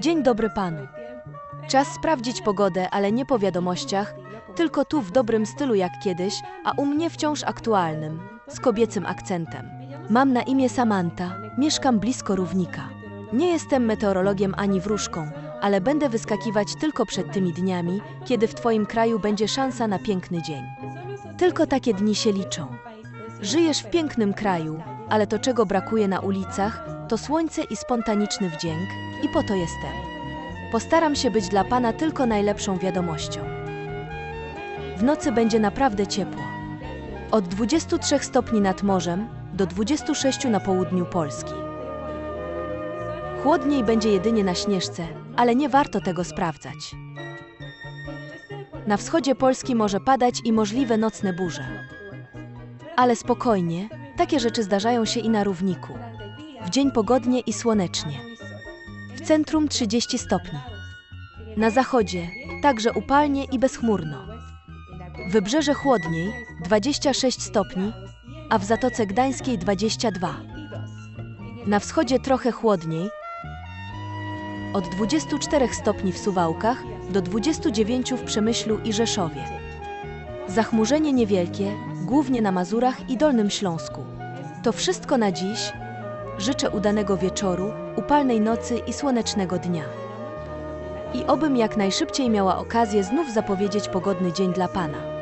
Dzień dobry panu. Czas sprawdzić pogodę, ale nie po wiadomościach, tylko tu w dobrym stylu jak kiedyś, a u mnie wciąż aktualnym, z kobiecym akcentem. Mam na imię Samantha, mieszkam blisko równika. Nie jestem meteorologiem ani wróżką, ale będę wyskakiwać tylko przed tymi dniami, kiedy w Twoim kraju będzie szansa na piękny dzień. Tylko takie dni się liczą. Żyjesz w pięknym kraju, ale to czego brakuje na ulicach, to słońce i spontaniczny wdzięk, i po to jestem. Postaram się być dla Pana tylko najlepszą wiadomością. W nocy będzie naprawdę ciepło. Od 23 stopni nad morzem do 26 na południu Polski. Chłodniej będzie jedynie na Śnieżce, ale nie warto tego sprawdzać. Na wschodzie Polski może padać i możliwe nocne burze. Ale spokojnie, takie rzeczy zdarzają się i na równiku. W dzień pogodnie i słonecznie. W centrum 30 stopni. Na zachodzie także upalnie i bezchmurno. Wybrzeże chłodniej 26 stopni, a w Zatoce Gdańskiej 22. Na wschodzie trochę chłodniej od 24 stopni w Suwałkach do 29 w Przemyślu i Rzeszowie. Zachmurzenie niewielkie, głównie na Mazurach i Dolnym Śląsku. To wszystko na dziś. Życzę udanego wieczoru, upalnej nocy i słonecznego dnia. I obym jak najszybciej miała okazję znów zapowiedzieć pogodny dzień dla Pana.